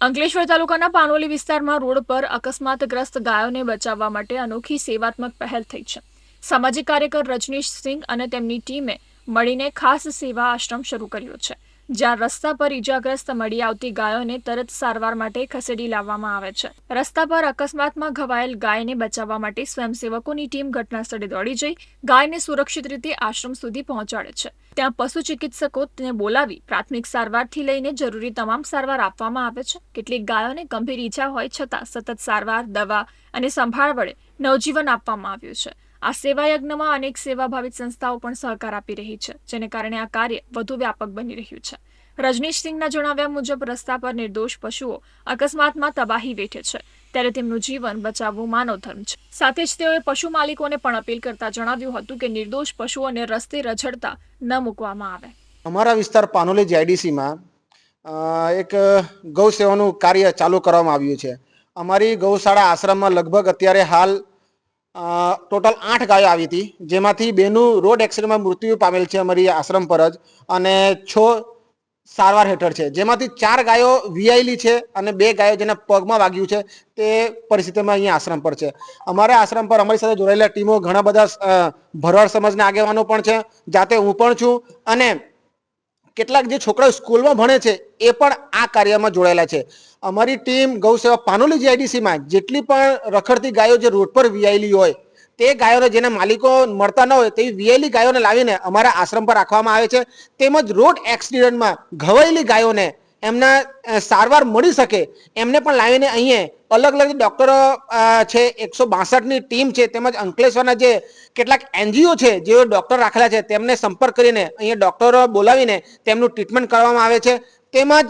અંકલેશ્વર તાલુકાના પાનોલી વિસ્તારમાં રોડ પર અકસ્માતગ્રસ્ત ગાયોને બચાવવા માટે અનોખી સેવાત્મક પહેલ થઈ છે. સામાજિક કાર્યકર રજનીશ સિંહ અને તેમની ટીમે મળીને ખાસ સેવા આશ્રમ શરૂ કર્યો છે. જ્યાં રસ્તા પર ઈજાગ્રસ્ત મળી આવતી ગાયોને તરત સારવાર માટે ખસેડી લાવવામાં આવે છે. રસ્તા પર અકસ્માતમાં ઘવાયેલ ગાયને બચાવવા માટે સ્વયંસેવકોની ટીમ ઘટના સ્થળે દોડી જઈ ગાયને સુરક્ષિત રીતે આશ્રમ સુધી પહોંચાડે છે. ત્યાં પશુ ચિકિત્સકો તેને બોલાવી પ્રાથમિક સારવારથી લઈને જરૂરી તમામ સારવાર આપવામાં આવે છે. કેટલીક ગાયોને ગંભીર ઈજા હોય છતાં સતત સારવાર, દવા અને સંભાળ વડે નવજીવન આપવામાં આવ્યું છે. આ સેવા યજ્ઞમાં અનેક સેવાભાવિત સંસ્થાઓ પણ સહકાર આપી રહી છે, જેને કારણે આ કાર્ય વધુ વ્યાપક બની રહ્યું છે. રજનીશ સિંહના જણાવ્યા મુજબ, રસ્તા પર નિર્દોષ પશુઓ અકસ્માતમાં તબાહી વેઠે છે, ત્યારે તેમનું જીવન બચાવવું માનવ ધર્મ છે. સાથે જ તેઓએ પશુ માલિકોને પણ અપીલ કરતા જણાવ્યું હતું કે નિર્દોષ પશુઓને રસ્તે રઝડતા ન મૂકવામાં આવે. અમારા વિસ્તાર પાનોલી જીઆઈડીસીમાં એક ગૌ સેવાનું કાર્ય ચાલુ કરવામાં આવ્યું છે. અમારી ગૌશાળા આશ્રમમાં લગભગ અત્યારે હાલ ટોટલ આઠ ગાયો આવી હતી. જેમાંથી બેનું રોડ એક્સિડન્ટમાં મૃત્યુ પામેલ છે અમારી આશ્રમ પર જ અને છ સારવાર હેઠળ છે. જેમાંથી ચાર ગાયો વીઆઈલી છે અને બે ગાયો જેને પગમાં વાગ્યું છે તે પરિસ્થિતિમાં અહીંયા આશ્રમ પર છે. અમારા આશ્રમ પર અમારી સાથે જોડાયેલા ટીમો ઘણા બધા ભરવાડ સમાજના આગેવાનો પણ છે. જાતે હું પણ છું અને કેટલાક જે છોકરાઓ સ્કૂલમાં ભણે છે, એ પણ આ કાર્યમાં જોડાયેલા છે. અમારી ટીમ ગૌસેવા પાનોલી જીઆઈડીસીમાં જેટલી પણ રખડતી ગાયો જે રોડ પર વિયાયેલી હોય, તે ગાયોને જેના માલિકો મળતા ન હોય, તેવી વિયાયેલી ગાયોને લાવીને અમારા આશ્રમ પર રાખવામાં આવે છે. તેમજ રોડ એક્સિડન્ટમાં ઘવાયેલી ગાયોને એમના સારવાર મળી શકે, એમને પણ લાવીને અહીંયા અલગ અલગ ડોક્ટરો છે, એકસો બાસઠની ટીમ છે, તેમજ અંકલેશ્વરના જે કેટલાક એનજીઓ છે, જેઓ ડોક્ટર રાખેલા છે, તેમને સંપર્ક કરીને અહીંયા ડોક્ટરો બોલાવીને તેમનું ટ્રીટમેન્ટ કરવામાં આવે છે. તેમજ